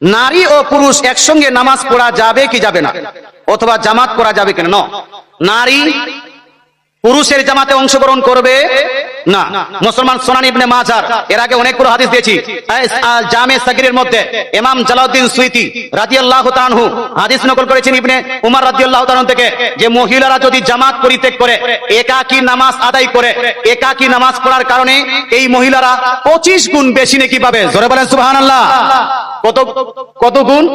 নারী ও পুরুষ একসঙ্গে নামাজ পড়া যাবে কি যাবে না? অথবা জামাত করা যাবে কিনা? ন নারী পুরুষের জামাতে অংশগ্রহণ করবে না। মুসলমান সোনান ইবনে মাজার, এর আগে অনেকগুলো হাদিস দিয়েছি। জামে সাগিরের মধ্যে ইমাম জালাউদ্দিন সুইতি রাদিয়াল্লাহু তাআলাহু হাদিস নকল করেছেন ইবনে উমর রাদিয়াল্লাহু তাআলা থেকে যে মহিলারা যদি জামাত পরিত্যাগ করে, একাকী নামাজ আদায় করে, একাকী নামাজ পড়ার কারণে এই মহিলারা 25 গুণ বেশি নাকি পাবে। জোরে বলেন সুবহানাল্লাহ। কত কত গুণ?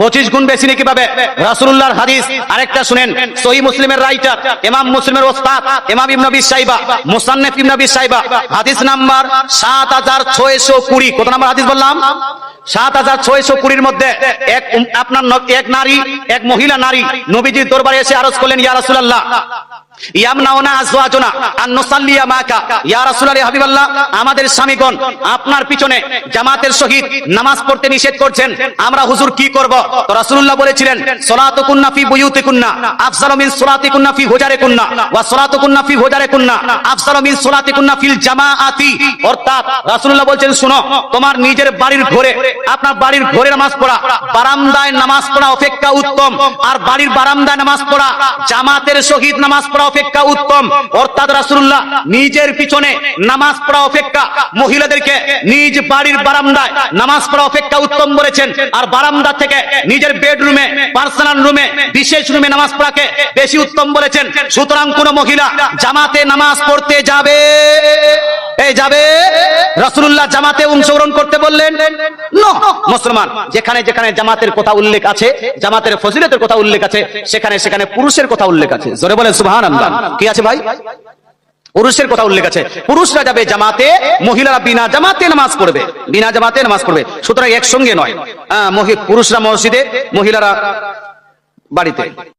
পঁচিশ গুণ বেশি নাকি পাবে? রাসুল্লাহর হাদিস। আরেকটা শুনেন সহি মুসলিমের রাইটার ইমাম মুসলিমের ওস্তাদ, ইমাম ইবনবী সাইবা মুসান্নেফ ইবনবী সাইবা হাদিস নাম্বার সাত হাজার ছয়শো কুড়ি। কত নাম্বার হাদিস বললাম? সাত হাজার ছয়শো কুড়ির মধ্যে এক আপনার এক নারী, এক মহিলা নারী, নবীজির দরবারে এসে আরজ করলেন, ইয়া রাসূলুল্লাহ আমাদের তোমার নিজের বাড়ির ঘরে, আপনার বাড়ির ঘরে নামাজ পড়া, বারান্দায় নামাজ পড়া অপেক্ষা উত্তম, আর বাড়ির বারান্দায় নামাজ পড়া, জামাতের সহিত নামাজ পড়া অপেক্ষা উত্তম। অর্থাৎ রাসুল্লাহ নিজের পিছনে নামাজ পড়া অপেক্ষা। মহিলাদেরকে নিজ বাড়ির বারান্দায় নামাজ পড়া অপেক্ষা উত্তম বলেছেন। আর বারান্দা থেকে নিজের বেডরুমে, পার্সোনাল রুমে, বিশেষ রুমে নামাজ পড়াকে বেশি উত্তম বলেছেন। সুতরাং কোন মহিলা জামাতে নামাজ পড়তে যাবে। এই যাবে। রাসূলুল্লাহ জামাতে অংশগ্রহণ করতে বললেন মুসলমান, যেখানে যেখানে জামাতের কথা উল্লেখ আছে, জামাতের ফজিলতের কথা উল্লেখ আছে, সেখানে সেখানে পুরুষের কথা উল্লেখ আছে। জোরে বলেন, সুবহানাল্লাহ। কি আছে ভাই? পুরুষের কথা উল্লেখ আছে। পুরুষরা যাবে জামাতে, মহিলারা বিনা জামাতে নামাজ পড়বে। বিনা জামাতে নামাজ পড়বে। সুতরাং একসঙ্গে নয়। পুরুষরা মসজিদে, মহিলারা বাড়িতে।